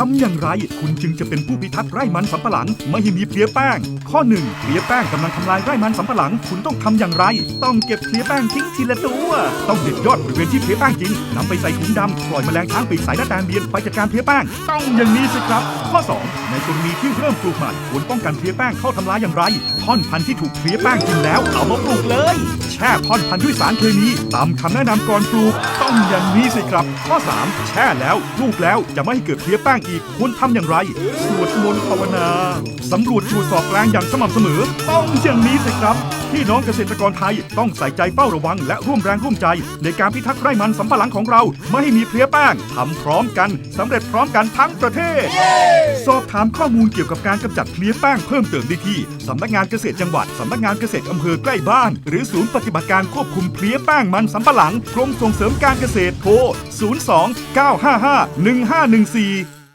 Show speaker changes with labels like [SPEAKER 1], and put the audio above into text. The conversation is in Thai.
[SPEAKER 1] ทำอย่างไร คุณจึงจะเป็นผู้พิทักษ์ไร่มันสำปะหลัง ไม่ให้มีเพลี้ยแป้ง ข้อหนึ่งเพลี้ยแป้งกำลังทำลายไร่มันสำปะหลัง คุณต้องทำอย่างไร ต้องเก็บเพลี้ยแป้งทิ้งทีละตัว ต้องเด็ดยอดบริเวณที่เพลี้ยแป้งกินนำไปใส่ถุงดำปล่อยแมลงช้างปีกสายและแตนเบียนไปจัดการเพลี้ยแป้ง ต้องอย่างนี้สิครับ ข้อ 2 ในกรณีที่เริ่มปลูกใหม่ควรป้องกันเพลี้ยแป้งเข้าทำลายอย่างไร ท่อนพันธุ์ที่ถูกเพลี้ยแป้งกินแล้วเอามาปลูกเลย แช่ท่อนพันธุ์ด้วยสารเคมีตามคำแนะนำก่อนปลูกต้องอย่างนี้สิครับ ข้อ 3 แช่แล้วลูกแล้วจะไม่ให้เกิดเพลี้ยแป้งอีกควรทำอย่างไรสวดมนต์ภาวนาสำรวจตรวจสอบแปลงอย่างสม่ำเสมอ ต้องอย่างนี้สิครับ พี่น้องเกษตรกรไทยต้องใส่ใจเฝ้าระวัง และร่วมแรงร่วมใจ ในการพิทักษ์ไร่มันสำปะหลังของเรา ไม่ให้มีเพลี้ยแป้งทำพร้อมกันสำเร็จพร้อมกันทั้งประเทศ สอบถามข้อมูลเกี่ยวกับการกำจัดเพลี้ยแป้งเพิ่มเติมได้ที่สำนักงานเกษตรจังหวัดสำนักงานเกษตรอำเภอใกล้บ้าน หรือศูนย์ปฏิบัติการควบคุมเพลี้ยแป้งมันสำปะหลังกรมส่งเสริมการเกษตรโทร 02 955 1514